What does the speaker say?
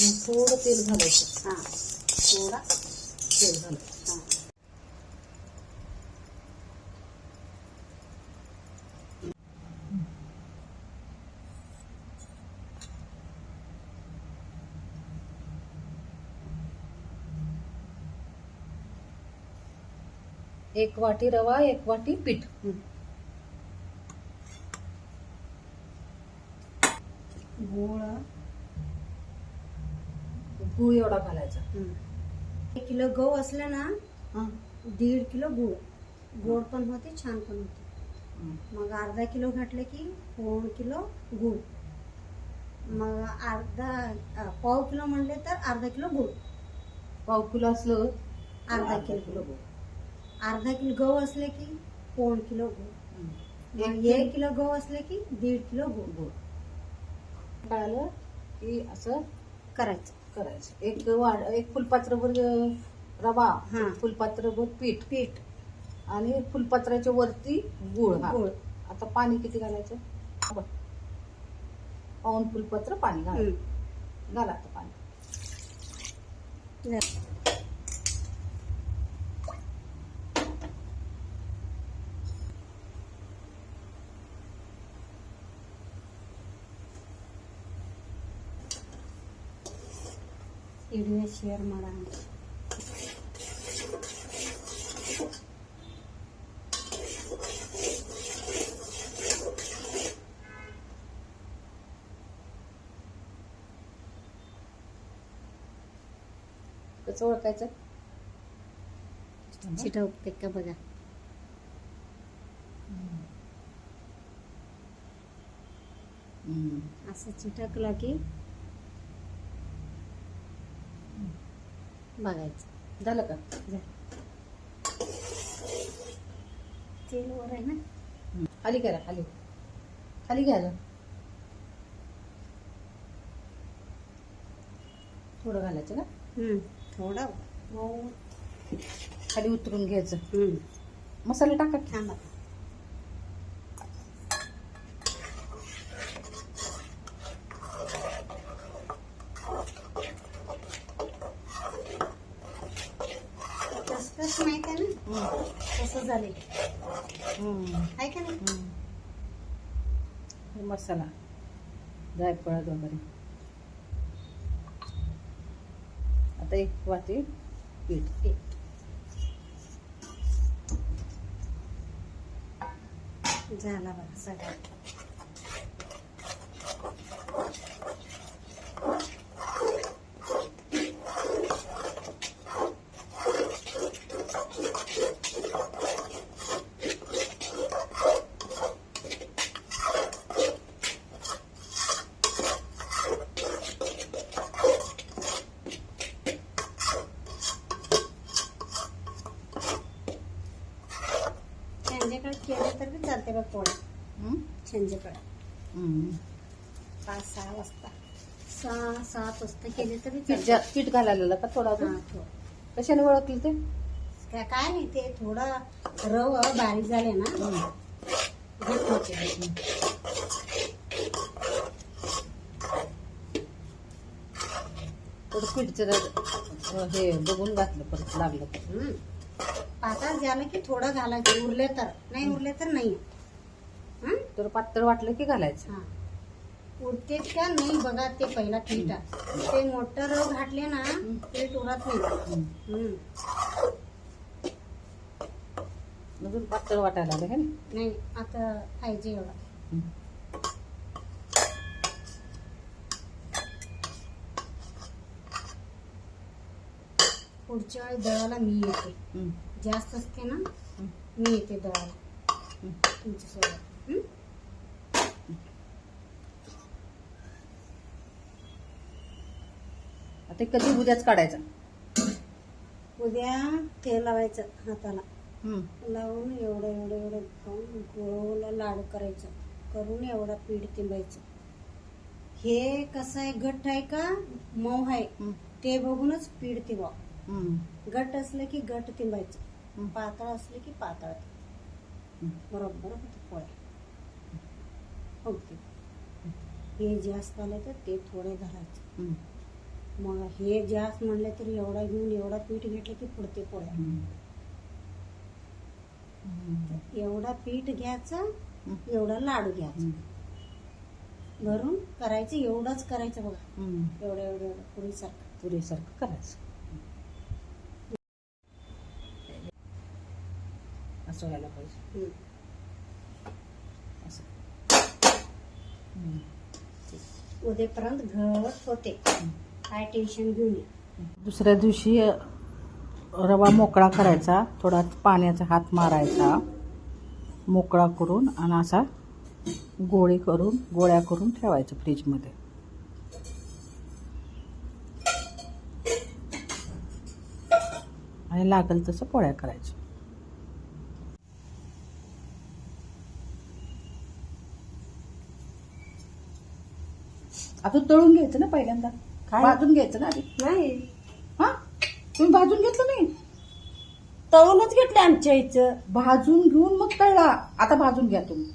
मग थोडं तेल घालायचं. हां. थोडा तेल घालायचं. हां. एक वाटी रवा एक वाटी पीठ. गूळ गूळ एवढा घालायचा. एक किलो गहू असलं ना दीड किलो गूळ. गोड पण होते छान पण होते. मग अर्धा किलो घातलं की पाऊण किलो गूळ. मग अर्धा पाव किलो म्हणले तर अर्धा किलो गूळ. पाव किलो असलं अर्धा किलो गूळ. अर्धा किलो गहू असले की पाऊण किलो गूळ. एक किलो गहू असले की दीड किलो गूळ. गूळ. कळालं की असं करायचं. करायचं. एक वा एक फुलपात्रभर रवा हा. फुलपात्रभर पीठ. पीठ. आणि फुलपात्राच्या वरती गुळ. हा. गूळ. आता पाणी किती घालायचं? बघ. पाऊण फुलपत्र पाणी घाल. घाला आता पाणी. व्हिडिओ शेअर मारा कसं ओळखायचं चिटवते का बघा हं. असं चिटकलं की बघायचं. झालं का? तेल वर आहे ना? खाली करा खाली. खाली घ्यायला थोडं घालायचं ना. थोडा. खाली उतरून घ्यायचं. मसाले टाका की. थांबा कसं माहीत आहे ना हं. कसं झाले. आहे का नाही? मसाला. जायफळात वगैरे आता एक वाटी पीठ पीठ. झाला बघा सगळं. चालते बघ पोळ्या हं. पाच सहा वाजता. सहा सात वाजता केले तरी पीठ घालायला का थोडा. कशाने ओळखलं ते? काय काय नाही ते थोडा रव बारीक झाले ना. हं. थोडं हे बघून घातलं परत लागलं तर. पातळ झालं की थोडं घालायचं. उरले तर. नाही उरले तर नाही? तर पातळ वाटलं की घालायचं हा. उरते का नाही बघा ते पहिला पीठ ते मोठं रव घातले ना पीठ उरत नाही. हम्म. अजून पातळ वाटायला लागलं है ना नाही आता पाहिजे एवढा. पुढच्या वेळी दळाला मी येते. जास्त असते ना हं. मी येते दळाला हं. तुमच्यासोबत हं? आता कधी उद्याच काढायचा उद्या तेल लावायचं हाताला हं. लावून एवढं एवढं एवढं खाऊन गोल लाडू करायचं करून एवढा पीठ तिंबायचं हे कसं आहे घट्ट आहे का मऊ आहे हं. ते बघूनच पीठ तिंबा हं. घट्ट असलं की घट्ट तिंबायचं हं. पातळ असलं की पातळ हं. बरोबर होतं पोळ्या ओके हे जास्त आलं तर ते थोडे घालायचे हं. मग हे जास्त म्हणले तर एवढा घेऊन एवढा पीठ घेतलं की पुढते पोळ्या. एवढा पीठ घ्यायचं. एवढा लाडू घ्यायचा. भरून करायचं एवढंच करायचं बघा. एवढं एवढं एवढं पुरीसारखं पुरीसारखं करायचं असं व्हायला पाहिजे असं. उद्यापर्यंत घट होते काय टेन्शन घेऊन ये दुसऱ्या दिवशी रवा मोकळा करायचा थोडा पाण्याचा हात मारायचा मोकळा करून आणि असा गोळी करून गोळ्या करून ठेवायचं फ्रीजमध्ये. आणि लागेल तसं पोळ्या करायच्या. आता तळून घ्यायचं ना पहिल्यांदा? काय? भाजून घ्यायचं ना आधी. नाही. हा? तुम्ही भाजून घेतलं नाही? तळूनच घेतले आमच्या इथं. भाजून घेऊन मग तळला आता भाजून घ्या तुम्ही.